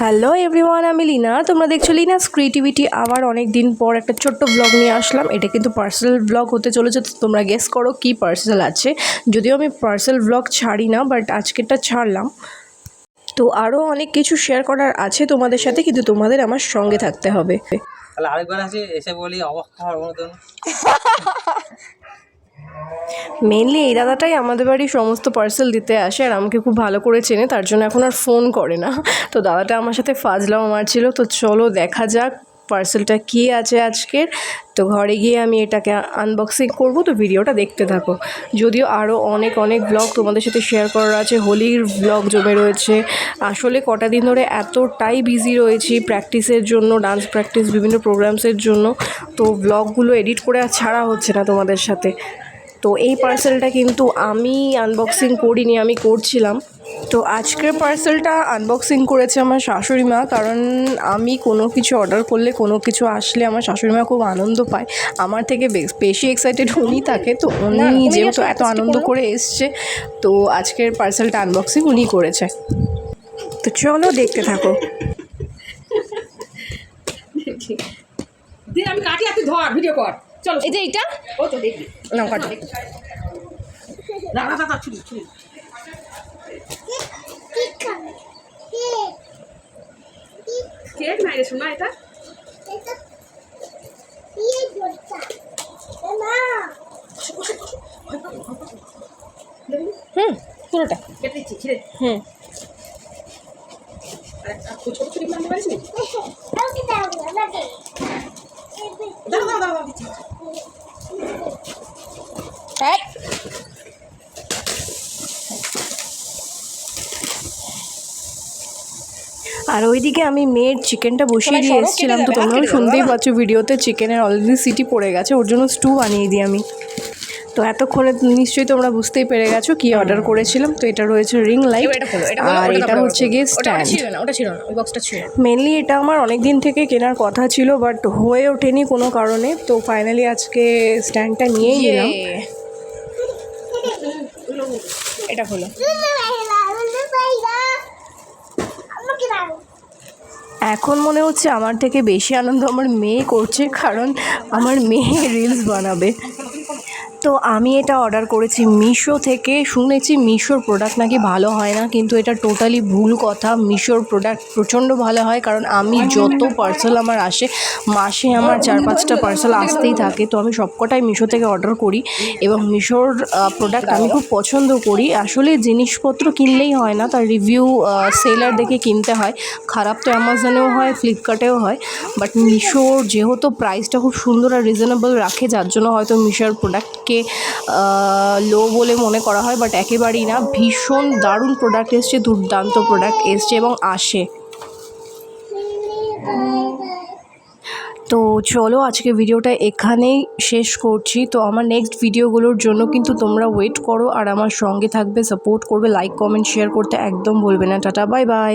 Hello everyone আমি লিনা। তোমরা দেখছ লিনাস ক্রিয়েটিভিটি। আবার অনেক দিন পর একটা ছোট্ট ব্লগ নিয়ে আসলাম। এটা কিন্তু পার্সেল ব্লগ হতে চলেছে তো তোমরা গেস করো কি পার্সেল আছে। যদিও আমি পার্সেল ব্লগ ছাড়ি না বাট আজকেরটা ছাড়লাম। তো আরও অনেক কিছু শেয়ার করার আছে তোমাদের সাথে কিন্তু তোমাদের আমার সঙ্গে থাকতে হবে। তাহলে আরেকবার আসি এসে বলি অবস্থা মেনলি এই দাদাটাই আমাদের বাড়ির সমস্ত পার্সেল দিতে আসে আর আমাকে খুব ভালো করে চেনে, তার জন্য এখন আর ফোন করে না। তো দাদাটা আমার সাথে ফাজলাম মারছিল, তো চলো দেখা যাক পার্সেলটা কী আছে আজকের। তো ঘরে গিয়ে আমি এটাকে আনবক্সিং করব, তো ভিডিওটা দেখতে থাকো। যদিও আরও অনেক অনেক ব্লগ তোমাদের সাথে শেয়ার করার আছে, হোলির ব্লগ জমে রয়েছে। আসলে কটা দিন ধরে এতটাই বিজি রয়েছি প্র্যাকটিসের জন্য ডান্স প্র্যাকটিস বিভিন্ন প্রোগ্রামসের জন্য। তো ব্লগগুলো এডিট করে আর ছাড়া হচ্ছে না তোমাদের সাথে। তো এই পার্সেলটা কিন্তু আমি আনবক্সিং করিনি আমি করছিলাম। তো আজকের পার্সেলটা আনবক্সিং করেছে আমার শাশুড়ি মা কারণ আমি কোনো কিছু অর্ডার করলে কোনো কিছু আসলে আমার শাশুড়ি মা খুব আনন্দ পায়। আমার থেকে বেশ বেশি এক্সাইটেড উনি থাকে তো উনি যেহেতু এত আনন্দ করে এসছে তো আজকের পার্সেলটা আনবক্সিং উনি করেছে। তো চলো দেখতে থাকো। আমি কাটি ধর ভিডিও কর। চলো। এই যে এইটা? ও তো দেখবি না কাটো। না না না ছুরি ছুরি। কেক নাই রে শোনা এটা? হুম পুরোটা। কেটে দিচ্ছি ছিঁড়ে। হুম। দাও দাও দাও দিচ্ছি। আর ওইদিকে আমি মেয়ের চিকেনটা বসিয়ে দিয়ে এসেছিলাম তো তোমরাও শুনতেই পাচ্ছ ভিডিওতে চিকেনের অলরেডি সিটি পড়ে গেছে ওর জন্য স্টু বানিয়ে দিই আমি। তো এতক্ষণে নিশ্চয়ই তোমরা বুঝতেই পেরে গেছো কি অর্ডার করেছিলাম তো এটা রয়েছে রিং লাইট আর এটা হচ্ছে গিয়ে স্ট্যান্ড মেনলি এটা আমার অনেক দিন থেকে কেনার কথা ছিল বাট হয়ে ওঠেনি কোনো কারণে তো ফাইনালি আজকে স্ট্যান্ডটা নিয়েই নিলাম। এটা হলো এখন মনে হচ্ছে আমার থেকে বেশি আনন্দ আমার মেয়ে করছে, কারণ আমার মেয়ে রিলস বানাবে। তো আমি এটা অর্ডার করেছি মিশো থেকে। শুনেছি মিশোর প্রোডাক্ট নাকি ভালো হয় না, কিন্তু এটা টোটালি ভুল কথা। মিশোর প্রোডাক্ট প্রচণ্ড ভালো হয়, কারণ আমি যত পার্সেল আমার আসে, মাসে আমার চার পাঁচটা পার্সেল আসতেই থাকে। তো আমি সবকটাই মিশো থেকে অর্ডার করি এবং মিশোর প্রোডাক্ট আমি খুব পছন্দ করি। আসলে জিনিসপত্র কিনলেই হয় না, তার রিভিউ সেলার দেখে কিনতে হয়। খারাপ তো অ্যামাজনেও হয় ফ্লিপকার্টেও হয় বাট মিশোর যেহেতু প্রাইসটা খুব সুন্দর আর রিজনেবল রাখে, যার জন্য হয়তো মিশোর প্রোডাক্টকে লো বলে মনে করা হয় বাট একেবারেই না। ভীষণ দারুণ প্রোডাক্ট এসছে, দুর্দান্ত প্রোডাক্ট এসছে এবং আসে। তো চলো আজকে ভিডিওটা এখানেই শেষ করছি। তো আমার নেক্সট ভিডিওগুলোর জন্য কিন্তু তোমরা ওয়েট করো, আর আমার সঙ্গে থাকবে সাপোর্ট করবে লাইক কমেন্ট শেয়ার করতে একদম বলবে না। Tata bye bye